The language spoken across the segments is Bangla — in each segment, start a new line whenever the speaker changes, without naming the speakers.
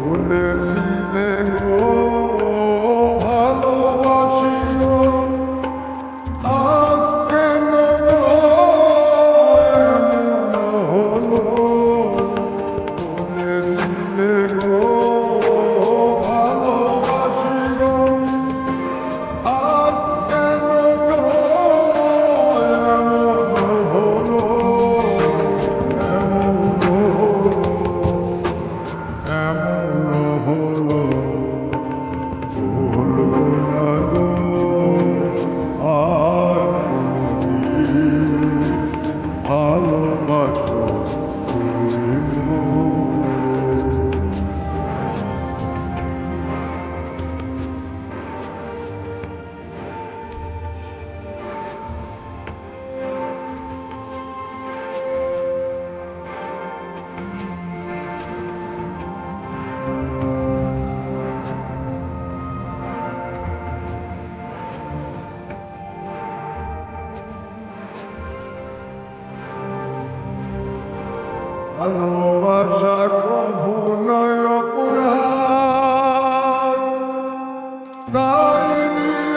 will live. Thine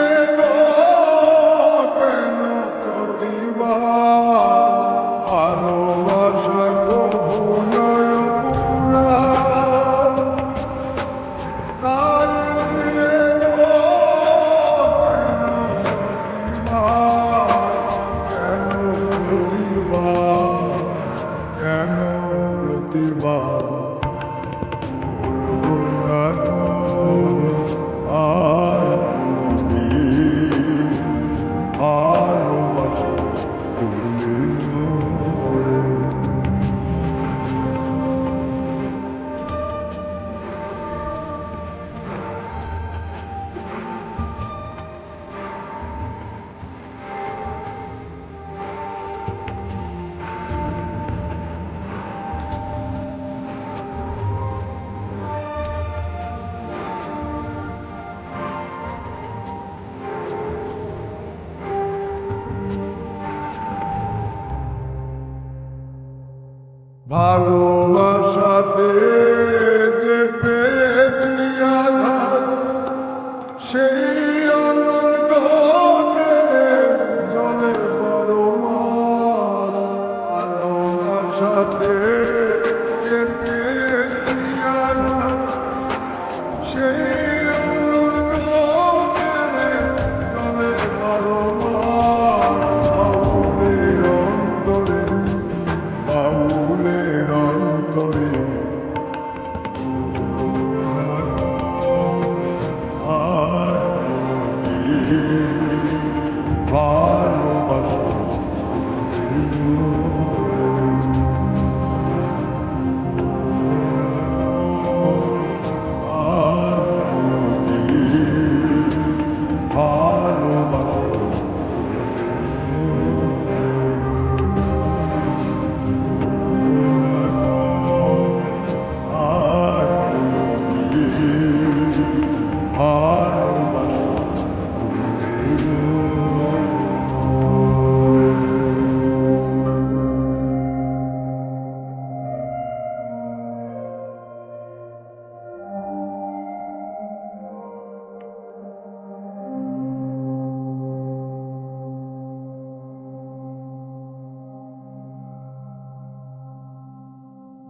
ভালোবাসাতে যে পেয়েছি আঘাত সেই আনন্দ জলে বড় ভালোবাসাতে যে পেয়েছি